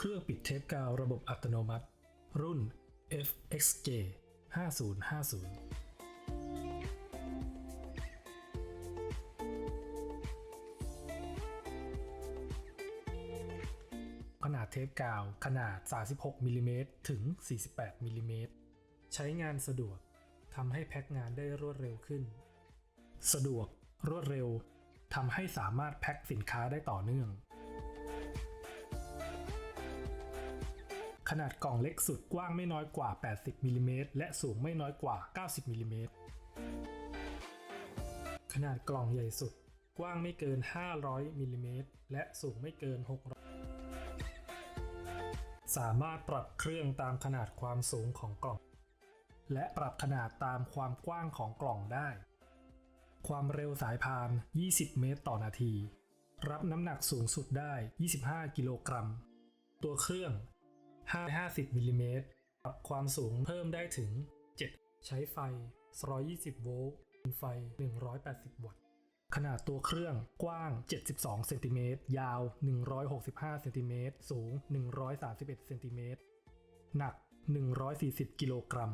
เครื่องปิดเทปกาวระบบอัตโนมัติ รุ่น FXJ 5050ขนาดเทปกาว ขนาด 36มิลลิเมตรถึง 48มิลลิเมตรใช้งานสะดวกทำให้แพ็คงานได้รวดเร็วขึ้น สะดวก รวดเร็วทำให้สามารถแพ็คสินค้าได้ต่อเนื่อง ขนาดกล่องเล็กสุดกว้างไม่น้อยกว่า 80มิลลิเมตรและสูงไม่น้อยกว่า 90มิลลิเมตรขนาดกล่องใหญ่สุด กว้างไม่เกิน 500มิลลิเมตรและสูงไม่เกิน 600 สามารถปรับเครื่องตามขนาดความสูงของกล่อง และปรับขนาดตามความกว้างของกล่องได้ ความเร็วสายพาน 20 เมตรต่อนาที รับน้ำหนักสูงสุดได้ 25 กิโลกรัม ตัวเครื่อง 550มิลลิเมตรปรับความสูงเพิ่มได้ถึง 7 ใช้ไฟ 120 โวลต์ไฟ 180 วัตต์ ขนาดตัวเครื่องกว้าง 72 เซนติเมตร ยาว 165 เซนติเมตร สูง 131 เซนติเมตร หนัก 140 กิโลกรัม